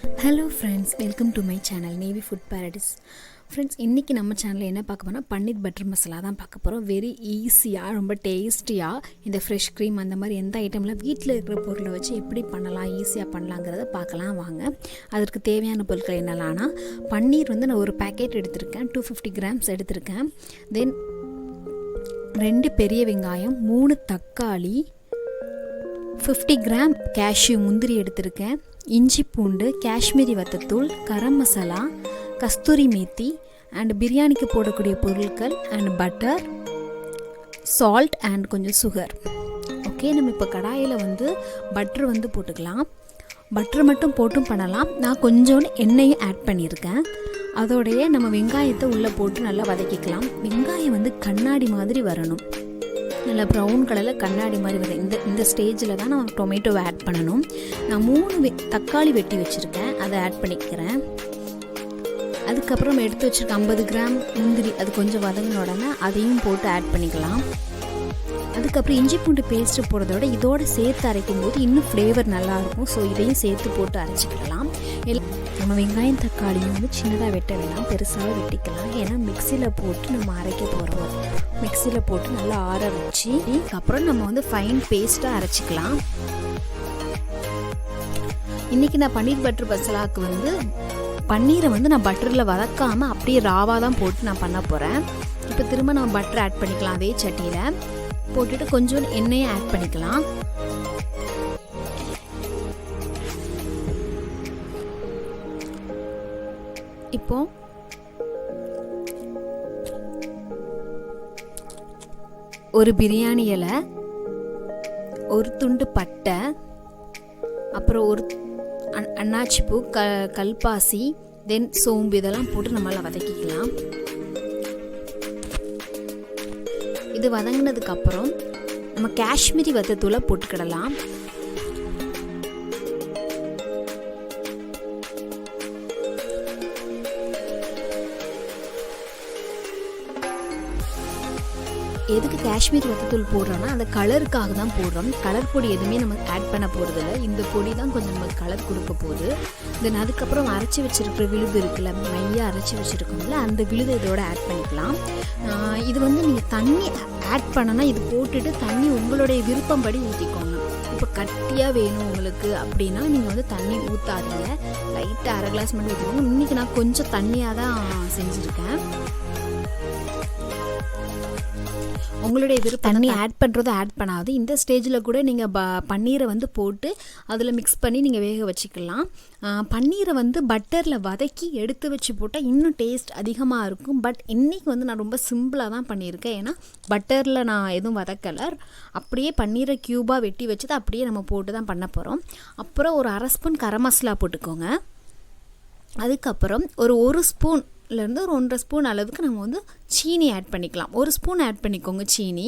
Hello friends welcome to my channel navy food paradise friends இன்றைக்கி நம்ம சேனலில் என்ன பார்க்க போனால் பன்னீர் பட்டர் மசாலா தான் பார்க்க போகிறோம் வெரி ஈஸியாக ரொம்ப டேஸ்டியாக இந்த ஃப்ரெஷ் க்ரீம் அந்த மாதிரி எந்த ஐட்டம்லாம் வீட்டில் இருக்கிற பொருளை வச்சு எப்படி பண்ணலாம் ஈஸியாக பண்ணலாங்கிறத பார்க்கலாம் வாங்க. அதற்கு தேவையான பொருட்கள் என்னெல்லாம்னா பன்னீர் வந்து நான் ஒரு பேக்கெட் எடுத்திருக்கேன் டூ ஃபிஃப்டி கிராம்ஸ் எடுத்திருக்கேன். தென் ரெண்டு பெரிய வெங்காயம் மூணு தக்காளி ஃபிஃப்டி கிராம் கேஷ்யூ முந்திரி எடுத்திருக்கேன். இஞ்சி பூண்டு காஷ்மீரி வத்தத்தூள் கரம் மசாலா கஸ்தூரி மேத்தி அண்ட் பிரியாணிக்கு போடக்கூடிய பொருட்கள் அண்ட் பட்டர் சால்ட் அண்ட் கொஞ்சம் சுகர் ஓகே நம்ம இப்போ கடாயில் வந்து பட்டர் வந்து போட்டுக்கலாம். பட்டர் மட்டும் போட்டும் பண்ணலாம். நான் கொஞ்சோண்டு எண்ணெயும் ஆட் பண்ணியிருக்கேன். அதோடைய நம்ம வெங்காயத்தை உள்ளே போட்டு நல்லா வதக்கிக்கலாம். வெங்காயம் வந்து கண்ணாடி மாதிரி வரணும். நல்லா ப்ரௌன் கலரில் கண்ணாடி மாதிரி வரும் இந்த இந்த ஸ்டேஜில் தான் நான் டொமேட்டோவை ஆட் பண்ணணும். நான் மூணு வெ தக்காளி வெட்டி வச்சுருக்கேன். அதை ஆட் பண்ணிக்கிறேன். அதுக்கப்புறம் எடுத்து வச்சுருக்க ஐம்பது கிராம் முந்திரி அது கொஞ்சம் வதங்கின உடனே அதையும் போட்டு ஆட் பண்ணிக்கலாம். அதுக்கப்புறம் இஞ்சி பூண்டு பேஸ்ட்டு போடுறதோட இதோட சேர்த்து அரைக்கும் போது இன்னும் ஃப்ளேவர் நல்லாயிருக்கும் ஸோ இதையும் சேர்த்து போட்டு அரைச்சிக்கலாம். எல் நம்ம வெங்காயம் தக்காளியும் வந்து சின்னதாக வெட்ட வேணாம் பெருசாக வெட்டிக்கலாம். ஏன்னா மிக்சியில் போட்டு நம்ம அரைக்க போகிறோம் மிக்சியில் போட்டு நல்லா ஆற வச்சு அப்புறம் நம்ம வந்து ஃபைன் பேஸ்ட்டாக அரைச்சிக்கலாம். இன்றைக்கி நான் பன்னீர் பட்டர் பசலாவுக்கு வந்து பன்னீரை வந்து நான் பட்டரில் வதக்காமல் அப்படியே ராவாக தான் போட்டு நான் பண்ண போகிறேன் இப்போ திரும்ப நம்ம பட்டர் ஆட் பண்ணிக்கலாம் அதே சட்டியில். போட்டுட்டு கொஞ்சம் எண்ணெயை ஆட் பண்ணிக்கலாம். இப்போ ஒரு பிரியாணி இலை ஒரு துண்டு பட்டை அப்புறம் ஒரு அன்- அன்னாச்சி பூ க கல்பாசி தென் சோம்பு இதெல்லாம் போட்டு நம்மளால் வதக்கிக்கலாம். இது வதங்கினதுக்கப்புறம் நம்ம காஷ்மீரி வத்தத்தூளை போட்டுக்கிடலாம். எதுக்கு காஷ்மீர் வத்தத்தூள் போடுறோன்னா அந்த கலருக்காக தான் போடுறோம். கலர் பொடி எதுவுமே நம்ம ஆட் பண்ண போகிறதில்ல இந்த பொடி தான் கொஞ்சம் நமக்கு கலர் கொடுக்க போகுது. தென் அதுக்கப்புறம் அரைச்சி வச்சிருக்கிற விழுது இருக்குல்ல மையாக அரைச்சி வச்சுருக்கோம்ல அந்த விழுது இதோட ஆட் பண்ணிக்கலாம். இது வந்து நீங்கள் தண்ணி ஆட் பண்ணனா இது போட்டுட்டு தண்ணி உங்களுடைய விருப்பம்படி ஊற்றிக்கோங்க இப்போ கட்டியாக வேணும் உங்களுக்கு அப்படின்னா நீங்கள் வந்து தண்ணி ஊற்றாதீங்க லைட்டாக அரை கிளாஸ் மட்டும் ஊற்றிக்கோங்க இன்றைக்கி நான் கொஞ்சம் தண்ணியாக தான் செஞ்சுருக்கேன். உங்களுடைய விருப்பம் தண்ணி ஆட் பண்ணுறதும் ஆட் பண்ணாது. இந்த ஸ்டேஜில் கூட நீங்கள் ப பன்னீரை வந்து போட்டு அதில் மிக்ஸ் பண்ணி நீங்கள் வேக வச்சுக்கலாம். பன்னீரை வந்து பட்டரில் வதக்கி எடுத்து வச்சு போட்டால் இன்னும் டேஸ்ட் அதிகமாக இருக்கும். பட் இன்றைக்கி வந்து நான் ரொம்ப சிம்பிளாக தான் பண்ணியிருக்கேன். ஏன்னா பட்டரில் நான் எதுவும் வதக்கலை. அப்படியே பன்னீரை க்யூபாக வெட்டி வச்சது அப்படியே நம்ம போட்டு தான் பண்ண போகிறோம் அப்புறம் ஒரு அரை ஸ்பூன் கரம் மசாலா போட்டுக்கோங்க. அதுக்கப்புறம் ஒரு ஒரு ஸ்பூன்லேருந்து ஒரு ஒன்றரை ஸ்பூன் அளவுக்கு நம்ம வந்து சீனி ஆட் பண்ணிக்கலாம். ஒரு ஸ்பூன் ஆட் பண்ணிக்கோங்க சீனி.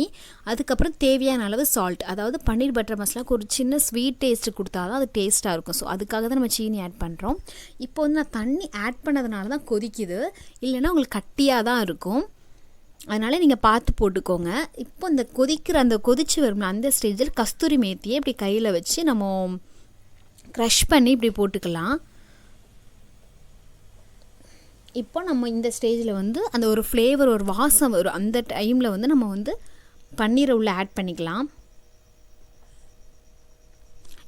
அதுக்கப்புறம் தேவையான அளவு சால்ட் அதாவது பன்னீர் பட்டர் மசாலா ஒரு சின்ன ஸ்வீட் டேஸ்ட் கொடுத்தா தான் அது டேஸ்ட்டாக இருக்கும். ஸோ அதுக்காக தான் நம்ம சீனி ஆட் பண்ணுறோம் இப்போ வந்து நான் தண்ணி ஆட் பண்ணதுனால தான் கொதிக்குது. இல்லைன்னா உங்களுக்கு கட்டியாக தான் இருக்கும். அதனால் நீங்கள் பார்த்து போட்டுக்கோங்க. இப்போ இந்த கொதிக்கிற அந்த கொதிச்சு வரும் அந்த ஸ்டேஜில் கஸ்தூரி மேத்தியை இப்படி கையில் வச்சு நம்ம க்ரஷ் பண்ணி இப்படி போட்டுக்கலாம். இப்போ நம்ம இந்த ஸ்டேஜில் வந்து அந்த ஒரு ஃப்ளேவர் ஒரு வாசம் வரும் அந்த டைமில் வந்து நம்ம வந்து பன்னீரை உள்ளே ஆட் பண்ணிக்கலாம்.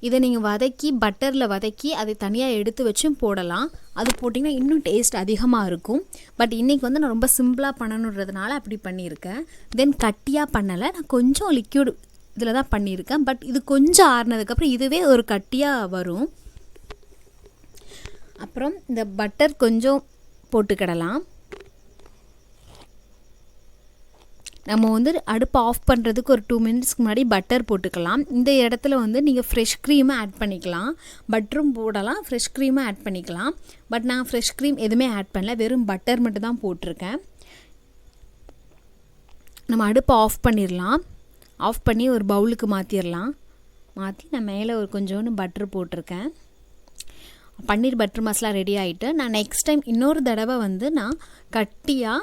இதை நீங்கள் வதக்கி பட்டரில் வதக்கி அதை தனியாக எடுத்து வச்சும் போடலாம். அது போட்டிங்கன்னா இன்னும் டேஸ்ட் அதிகமாக இருக்கும். பட் இன்றைக்கி வந்து நான் ரொம்ப சிம்பிளாக பண்ணணுன்றதுனால அப்படி பண்ணியிருக்கேன். தென் கட்டியாக பண்ணலை. நான் கொஞ்சம் லிக்யூட் இதில் தான் பண்ணியிருக்கேன். பட் இது கொஞ்சம் ஆறுனதுக்கப்புறம் இதுவே ஒரு கட்டியாக வரும். அப்புறம் இந்த பட்டர் கொஞ்சம் போட்டுக்கிடலாம். நம்ம வந்து அடுப்பை ஆஃப் பண்ணுறதுக்கு ஒரு டூ மினிட்ஸ்க்கு முன்னாடி பட்டர் போட்டுக்கலாம். இந்த இடத்துல வந்து நீங்கள் ஃப்ரெஷ் க்ரீமை ஆட் பண்ணிக்கலாம். பட்டரும் போடலாம் ஃப்ரெஷ் க்ரீமை ஆட் பண்ணிக்கலாம். பட் நான் ஃப்ரெஷ் க்ரீம் எதுவுமே ஆட் பண்ணல வெறும் பட்டர் மட்டும் தான் போட்டிருக்கேன். நம்ம அடுப்பை ஆஃப் பண்ணிடலாம். ஆஃப் பண்ணி ஒரு பவுலுக்கு மாற்றிடலாம் மாற்றி நான் மேலே ஒரு கொஞ்சோண்டு பட்டர் போட்டிருக்கேன். பன்னீர் பட்டர் மசாலா ரெடி ஆகிட்டு நான் நெக்ஸ்ட் டைம் இன்னொரு தடவை வந்து நான் கட்டியாக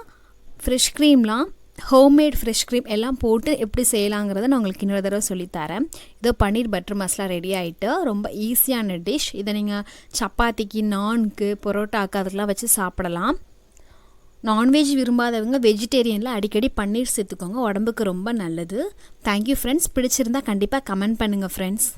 ஃப்ரெஷ் க்ரீம்லாம் ஹோம்மேட் ஃப்ரெஷ் க்ரீம் எல்லாம் போட்டு எப்படி செய்யலாங்கிறத நான் உங்களுக்கு இன்னொரு தடவை சொல்லித்தரேன். இதோ பன்னீர் பட்டர் மசாலா ரெடி ஆகிட்டு ரொம்ப ஈஸியான டிஷ் இதை நீங்கள் சப்பாத்திக்கு நான்க்கு பரோட்டாக்கு அதுக்கெலாம் வச்சு சாப்பிடலாம். நான்வெஜ் விரும்பாதவங்க வெஜிடேரியனில் அடிக்கடி பன்னீர் சேர்த்துக்கோங்க உடம்புக்கு ரொம்ப நல்லது. தேங்க்யூ ஃப்ரெண்ட்ஸ் பிடிச்சிருந்தா கண்டிப்பாக கமெண்ட் பண்ணுங்கள் ஃப்ரெண்ட்ஸ்